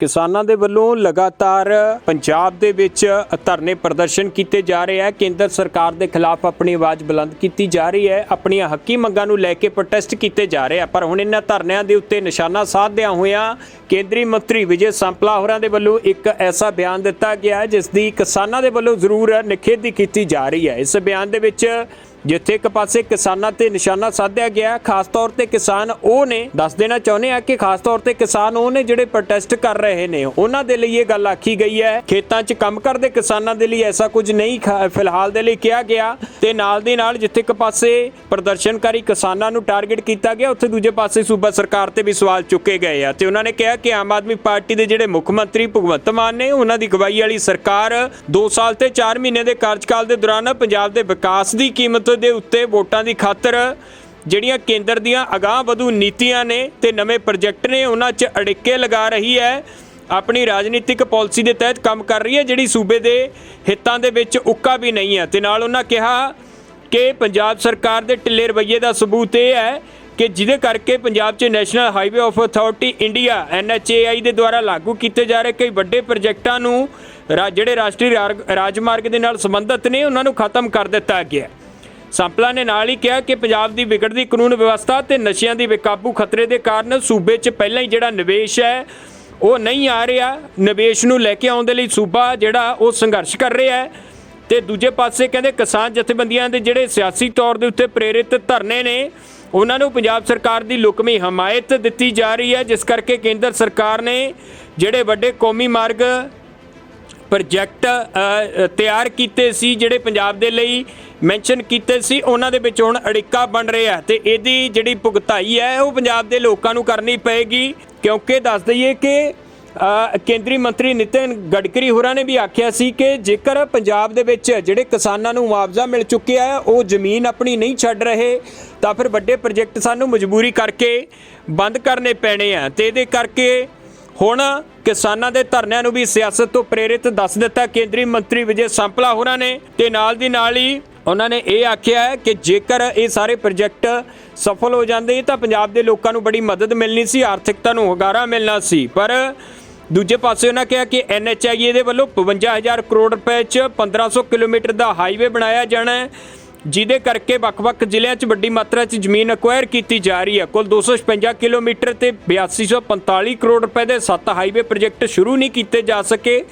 ਕਿਸਾਨਾਂ ਦੇ ਵੱਲੋਂ ਲਗਾਤਾਰ ਪੰਜਾਬ ਦੇ ਵਿੱਚ ਧਰਨੇ ਪ੍ਰਦਰਸ਼ਨ ਕੀਤੇ ਜਾ ਰਹੇ ਹੈ। ਕੇਂਦਰ ਸਰਕਾਰ ਦੇ ਖਿਲਾਫ ਆਪਣੀ ਆਵਾਜ਼ ਬੁਲੰਦ ਕੀਤੀ ਜਾ ਰਹੀ ਹੈ। ਆਪਣੀਆਂ ਹੱਕੀ ਮੰਗਾਂ ਨੂੰ ਲੈ ਕੇ ਪ੍ਰੋਟੈਸਟ ਕੀਤੇ ਜਾ ਰਹੇ ਆ ਪਰ ਹੁਣ ਇਹਨਾਂ ਧਰਨਿਆਂ ਦੇ ਉੱਤੇ ਨਿਸ਼ਾਨਾ ਸਾਧਦਿਆਂ ਹੋਇਆਂ ਕੇਂਦਰੀ ਮੰਤਰੀ ਵਿਜੇ ਸੰਪਲਾ ਹੋਰਾਂ ਦੇ ਵੱਲੋਂ ਇੱਕ ਐਸਾ ਬਿਆਨ ਦਿੱਤਾ ਗਿਆ ਜਿਸ ਦੀ ਕਿਸਾਨਾਂ ਦੇ ਵੱਲੋਂ ਜ਼ਰੂਰ ਨਿਖੇਧੀ ਕੀਤੀ ਜਾ ਰਹੀ ਹੈ। ਇਸ ਬਿਆਨ ਦੇ ਵਿੱਚ ਜਿੱਥੇ ਇੱਕ ਪਾਸੇ ਕਿਸਾਨਾਂ ਤੇ ਨਿਸ਼ਾਨਾ ਸਾਧਿਆ ਗਿਆ, ਖਾਸ ਤੌਰ ਤੇ ਕਿਸਾਨ ਉਹ ਨੇ, ਦੱਸ ਦੇਣਾ ਚਾਹੁੰਦੇ ਆ ਕਿ ਖਾਸ ਤੌਰ ਤੇ ਕਿਸਾਨ ਉਹ ਨੇ ਜਿਹੜੇ ਪ੍ਰੋਟੈਸਟ ਕਰ ਰਹੇ ਨੇ। ਉਹਨਾਂ ਦੇ ਲਈ ਇਹ ਗੱਲ ਆਖੀ ਗਈ ਹੈ, ਖੇਤਾਂ 'ਚ ਕੰਮ ਕਰਦੇ ਕਿਸਾਨਾਂ ਦੇ ਲਈ ਐਸਾ ਕੁਝ ਨਹੀਂ ਫਿਲਹਾਲ ਦੇ ਲਈ ਕਿਹਾ ਗਿਆ ਤੇ ਨਾਲ ਦੀ ਨਾਲ ਜਿੱਥੇ ਇੱਕ ਪਾਸੇ ਪ੍ਰਦਰਸ਼ਨਕਾਰੀ ਕਿਸਾਨਾਂ ਨੂੰ ਟਾਰਗੇਟ ਕੀਤਾ ਗਿਆ, ਉੱਥੇ ਦੂਜੇ ਪਾਸੇ ਸੂਬਾ ਸਰਕਾਰ ਤੇ ਵੀ ਸਵਾਲ ਚੁੱਕੇ ਗਏ ਆ ਤੇ ਉਹਨਾਂ ਨੇ ਕਿਹਾ ਕਿ ਆਮ ਆਦਮੀ ਪਾਰਟੀ ਦੇ ਜਿਹੜੇ ਮੁੱਖ ਮੰਤਰੀ ਭਗਵੰਤ ਮਾਨ ਨੇ, ਉਹਨਾਂ ਦੀ ਅਗਵਾਈ ਵਾਲੀ ਸਰਕਾਰ 2 ਸਾਲ ਤੇ 4 ਮਹੀਨੇ ਦੇ ਕਾਰਜਕਾਲ ਦੇ ਦੌਰਾਨ ਪੰਜਾਬ ਦੇ ਵਿਕਾਸ ਦੀ ਕੀਮਤ ਦੇ ਉੱਤੇ ਵੋਟਾਂ ਦੀ ਖਾਤਰ ਜਿਹੜੀਆਂ ਕੇਂਦਰ ਦੀਆਂ ਅਗਾਹ ਵਧੂ ਨੀਤੀਆਂ ਨੇ ਤੇ ਨਵੇਂ ਪ੍ਰੋਜੈਕਟ ਨੇ, ਉਹਨਾਂ 'ਚ ਅੜਿੱਕੇ ਲਗਾ ਰਹੀ ਹੈ। ਆਪਣੀ ਰਾਜਨੀਤਿਕ ਪਾਲਿਸੀ ਦੇ ਤਹਿਤ ਕੰਮ ਕਰ ਰਹੀ ਹੈ, ਜਿਹੜੀ ਸੂਬੇ ਦੇ ਹਿੱਤਾਂ ਦੇ ਵਿੱਚ ਉੱਕਾ ਵੀ ਨਹੀਂ ਹੈ। ਤੇ ਨਾਲ ਉਹਨਾਂ ਕਿਹਾ ਕਿ ਪੰਜਾਬ ਸਰਕਾਰ ਦੇ ਢਿੱਲੇ ਰਵੱਈਏ ਦਾ ਸਬੂਤ ਇਹ ਹੈ ਕਿ ਜਿਹਦੇ ਕਰਕੇ ਪੰਜਾਬ 'ਚ national highway of authority India NHAI ਦੇ ਦੁਆਰਾ ਲਾਗੂ ਕੀਤੇ ਜਾ ਰਹੇ ਕਈ ਵੱਡੇ ਪ੍ਰੋਜੈਕਟਾਂ ਨੂੰ ਰਾ- ਜਿਹੜੇ ਰਾਸ਼ਟਰੀ ਰਾਰ- ਰਾਜਮਾਰਗ ਦੇ ਨਾਲ ਸੰਬੰਧਿਤ ਨੇ, ਉਹਨਾਂ ਨੂੰ ਖਤਮ ਕਰ ਦਿੱਤਾ ਗਿਆ ਸੰਪਲਾ ਨੇ ਨਾਲ ਹੀ ਕਿਹਾ ਕਿ ਪੰਜਾਬ ਦੀ ਵਿਗੜਦੀ ਕਾਨੂੰਨ ਵਿਵਸਥਾ ਤੇ ਨਸ਼ਿਆਂ ਦੀ ਬੇਕਾਬੂ ਖਤਰੇ ਦੇ ਕਾਰਨ ਸੂਬੇ 'ਚ ਪਹਿਲਾਂ ਹੀ ਜਿਹੜਾ ਨਿਵੇਸ਼ ਹੈ, ਉਹ ਨਹੀਂ ਆ ਰਿਹਾ। ਨਿਵੇਸ਼ ਨੂੰ ਲੈ ਕੇ ਆਉਣ ਦੇ ਲਈ ਸੂਬਾ ਜਿਹੜਾ, ਉਹ ਸੰਘਰਸ਼ ਕਰ ਰਿਹਾ ਹੈ। ਤੇ ਦੂਜੇ ਪਾਸੇ ਕਹਿੰਦੇ ਕਿਸਾਨ ਜਥੇਬੰਦੀਆਂ ਦੇ ਜਿਹੜੇ ਸਿਆਸੀ ਤੌਰ ਦੇ ਉੱਤੇ ਪ੍ਰੇਰਿਤ ਧਰਨੇ ਨੇ, ਉਹਨਾਂ ਨੂੰ ਪੰਜਾਬ ਸਰਕਾਰ ਦੀ ਲੁਕਮੀ ਹਮਾਇਤ ਦਿੱਤੀ ਜਾ ਰਹੀ ਹੈ। ਜਿਸ ਕਰਕੇ ਕੇਂਦਰ ਸਰਕਾਰ ਨੇ ਜਿਹੜੇ ਵੱਡੇ ਕੌਮੀ ਮਾਰਗ ਪ੍ਰੋਜੈਕਟ ਤਿਆਰ ਕੀਤੇ ਸੀ, ਜਿਹੜੇ ਪੰਜਾਬ ਦੇ ਲਈ ਮੈਂਸ਼ਨ ਕੀਤੇ ਸੀ, ਉਹਨਾਂ ਦੇ ਵਿੱਚ ਹੁਣ ਅੜਿੱਕਾ ਬਣ ਰਿਹਾ ਤੇ ਇਹਦੀ ਜਿਹੜੀ ਭੁਗਤਾਈ ਹੈ, ਉਹ ਪੰਜਾਬ ਦੇ ਲੋਕਾਂ ਨੂੰ ਕਰਨੀ ਪਏਗੀ, ਕਿਉਂਕਿ ਦੱਸ ਦਈਏ ਕਿ ਕੇਂਦਰੀ ਮੰਤਰੀ ਨਿਤਿਨ ਗਡਕਰੀ ਹੋਰਾਂ ਨੇ ਵੀ ਆਖਿਆ ਸੀ ਕਿ ਜੇਕਰ ਪੰਜਾਬ ਦੇ ਵਿੱਚ ਜਿਹੜੇ ਕਿਸਾਨਾਂ ਨੂੰ ਮੁਆਵਜ਼ਾ ਮਿਲ ਚੁੱਕਿਆ ਹੈ, ਉਹ ਜ਼ਮੀਨ ਆਪਣੀ ਨਹੀਂ ਛੱਡ ਰਹੇ, ਤਾਂ ਫਿਰ ਵੱਡੇ ਪ੍ਰੋਜੈਕਟ ਸਾਨੂੰ ਮਜਬੂਰੀ ਕਰਕੇ ਬੰਦ ਕਰਨੇ ਪੈਣੇ ਆ। ਤੇ ਇਹਦੇ ਕਰਕੇ ਹੁਣ ਕਿਸਾਨਾਂ ਦੇ ਧਰਨਿਆਂ ਨੂੰ ਵੀ ਸਿਆਸਤ ਤੋਂ ਪ੍ਰੇਰਿਤ ਦੱਸ ਦਿੱਤਾ ਕੇਂਦਰੀ ਮੰਤਰੀ ਵਿਜੇ ਸੰਪਲਾ ਹੋਰਾਂ ਨੇ ਤੇ ਨਾਲ ਦੀ ਨਾਲ ਹੀ ਉਹਨਾਂ ਨੇ ਇਹ ਆਖਿਆ ਹੈ ਕਿ ਜੇਕਰ ਇਹ ਸਾਰੇ ਪ੍ਰੋਜੈਕਟ ਸਫਲ ਹੋ ਜਾਂਦੇ ਤਾਂ ਪੰਜਾਬ ਦੇ ਲੋਕਾਂ ਨੂੰ ਬੜੀ ਮਦਦ ਮਿਲਣੀ ਸੀ, ਆਰਥਿਕਤਾ ਨੂੰ ਹਗਾਰਾ ਮਿਲਣਾ ਸੀ। ਪਰ ਦੂਜੇ ਪਾਸੇ ਉਹਨਾਂ ਕਿਹਾ ਕਿ ਐਨਐਚਆਈਏ ਦੇ ਵੱਲੋਂ 55000 ਕਰੋੜ ਰੁਪਏ 'ਚ 1500 ਕਿਲੋਮੀਟਰ ਦਾ ਹਾਈਵੇ ਬਣਾਇਆ ਜਾਣਾ ਹੈ। ਜਿਹਦੇ ਕਰਕੇ ਵੱਖ-ਵੱਖ ਜ਼ਿਲ੍ਹਿਆਂ 'ਚ ਵੱਡੀ ਮਾਤਰਾ 'ਚ ਜ਼ਮੀਨ ਅਕਵਾਇਰ ਕੀਤੀ ਜਾ ਰਹੀ ਹੈ। ਕੁੱਲ 256 ਕਿਲੋਮੀਟਰ ਤੇ 8245 ਕਰੋੜ ਰੁਪਏ ਦੇ 7 ਹਾਈਵੇ ਪ੍ਰੋਜੈਕਟ ਸ਼ੁਰੂ ਨਹੀਂ ਕੀਤੇ ਜਾ ਸਕੇ,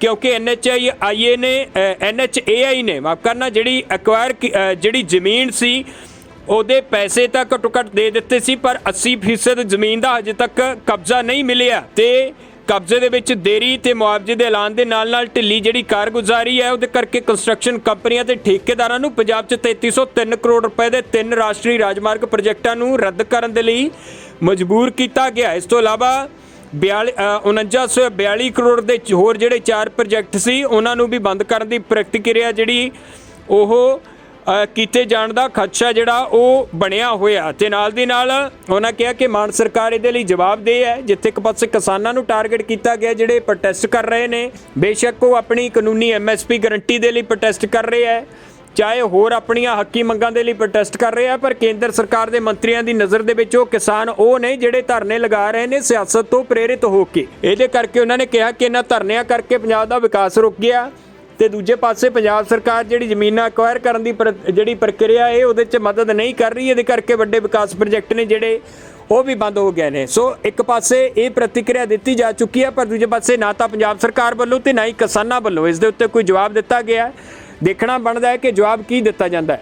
ਕਿਉਂਕਿ ਐਨਐਚਆਈ ਆਈਏ ਨੇ ਐਨਐਚਏਆਈ ਨੇ, ਮਾਫ ਕਰਨਾ, ਜਿਹੜੀ ਅਕਵਾਇਰ ਜਿਹੜੀ ਜ਼ਮੀਨ ਸੀ, ਉਹਦੇ ਪੈਸੇ ਤਾਂ ਘੱਟੋ ਘੱਟ ਦੇ ਦਿੱਤੇ ਸੀ, ਪਰ 80% ਜ਼ਮੀਨ ਦਾ ਹਜੇ ਤੱਕ ਕਬਜ਼ਾ ਨਹੀਂ ਮਿਲਿਆ। ਤੇ ਕਬਜ਼ੇ ਦੇ ਵਿੱਚ ਦੇਰੀ ਤੇ ਮੁਆਵਜ਼ੇ ਦੇ ਐਲਾਨ ਦੇ ਨਾਲ ਨਾਲ ਢਿੱਲੀ ਜਿਹੜੀ ਕਾਰਗੁਜ਼ਾਰੀ ਹੈ ਉਹਦੇ ਕਰਕੇ ਕੰਸਟਰਕਸ਼ਨ ਕੰਪਨੀਆਂ ਤੇ ਠੇਕੇਦਾਰਾਂ ਨੂੰ ਪੰਜਾਬ 'ਚ 3303 ਕਰੋੜ ਰੁਪਏ ਦੇ ਤਿੰਨ ਰਾਸ਼ਟਰੀ ਰਾਜਮਾਰਗ ਪ੍ਰੋਜੈਕਟਾਂ ਨੂੰ ਰੱਦ ਕਰਨ ਦੇ ਲਈ ਮਜਬੂਰ ਕੀਤਾ ਗਿਆ। ਇਸ ਤੋਂ ਇਲਾਵਾ 42 ਅ, 4942 ਕਰੋੜ ਦੇ ਹੋਰ ਜਿਹੜੇ ਚਾਰ ਪ੍ਰੋਜੈਕਟ ਸੀ ਉਹਨਾਂ ਨੂੰ ਵੀ ਬੰਦ ਕਰਨ ਦੀ ਪ੍ਰਤੀਕਿਰਿਆ ਜਿਹੜੀ ਉਹ ਕੀਤੇ ਜਾਣ ਦਾ ਖਦਸ਼ਾ ਜਿਹੜਾ ਉਹ ਬਣਿਆ ਹੋਇਆ ਤੇ ਨਾਲ ਦੀ ਨਾਲ ਉਹਨਾਂ ਕਿਹਾ ਕਿ ਮਾਨ ਸਰਕਾਰ ਇਹਦੇ ਲਈ ਜਵਾਬਦੇਹ ਹੈ, ਜਿੱਥੇ ਇੱਕ ਪਾਸੇ ਕਿਸਾਨਾਂ ਨੂੰ ਟਾਰਗੇਟ ਕੀਤਾ ਗਿਆ, ਜਿਹੜੇ ਪ੍ਰੋਟੈਸਟ ਕਰ ਰਹੇ ਨੇ। ਬੇਸ਼ੱਕ ਉਹ ਆਪਣੀ ਕਾਨੂੰਨੀ ਐਮਐਸਪੀ ਗਾਰੰਟੀ ਦੇ ਲਈ ਪ੍ਰੋਟੈਸਟ ਕਰ ਰਹੇ ਹੈ, ਚਾਹੇ ਹੋਰ ਆਪਣੀਆਂ ਹੱਕੀ ਮੰਗਾਂ ਦੇ ਲਈ ਪ੍ਰੋਟੈਸਟ ਕਰ ਰਹੇ ਆ ਪਰ ਕੇਂਦਰ ਸਰਕਾਰ ਦੇ ਮੰਤਰੀਆਂ ਦੀ ਨਜ਼ਰ ਦੇ ਵਿੱਚ ਉਹ ਕਿਸਾਨ ਉਹ ਨੇ ਜਿਹੜੇ ਧਰਨੇ ਲਗਾ ਰਹੇ ਨੇ ਸਿਆਸਤ ਤੋਂ ਪ੍ਰੇਰਿਤ ਹੋ ਕੇ। ਇਹਦੇ ਕਰਕੇ ਉਹਨਾਂ ਨੇ ਕਿਹਾ ਕਿ ਇਹਨਾਂ ਧਰਨਿਆਂ ਕਰਕੇ ਪੰਜਾਬ ਦਾ ਵਿਕਾਸ ਰੁਕ ਗਿਆ। ਤੇ ਦੂਜੇ ਪਾਸੇ ਪੰਜਾਬ ਸਰਕਾਰ ਜਿਹੜੀ ਜ਼ਮੀਨਾਂ ਅਕਵਾਇਰ ਕਰਨ ਦੀ ਪ੍ਰ- ਜਿਹੜੀ ਪ੍ਰਕਿਰਿਆ ਹੈ ਉਹਦੇ 'ਚ ਮਦਦ ਨਹੀਂ ਕਰ ਰਹੀ, ਇਹਦੇ ਕਰਕੇ ਵੱਡੇ ਵਿਕਾਸ ਪ੍ਰੋਜੈਕਟ ਨੇ ਜਿਹੜੇ ਉਹ ਵੀ ਬੰਦ ਹੋ ਗਏ ਨੇ। ਸੋ ਇੱਕ ਪਾਸੇ ਇਹ ਪ੍ਰਤੀਕਿਰਿਆ ਦਿੱਤੀ ਜਾ ਚੁੱਕੀ ਹੈ, ਪਰ ਦੂਜੇ ਪਾਸੇ ਨਾ ਤਾਂ ਪੰਜਾਬ ਸਰਕਾਰ ਵੱਲੋਂ ਤੇ ਨਾ ਹੀ ਕਿਸਾਨਾਂ ਵੱਲੋਂ ਇਸ ਦੇ ਉੱਤੇ ਕੋਈ ਜਵਾਬ ਦਿੱਤਾ ਗਿਆ। ਦੇਖਣਾ ਬਣਦਾ ਹੈ ਕਿ ਜਵਾਬ ਕੀ ਦਿੱਤਾ ਜਾਂਦਾ ਹੈ।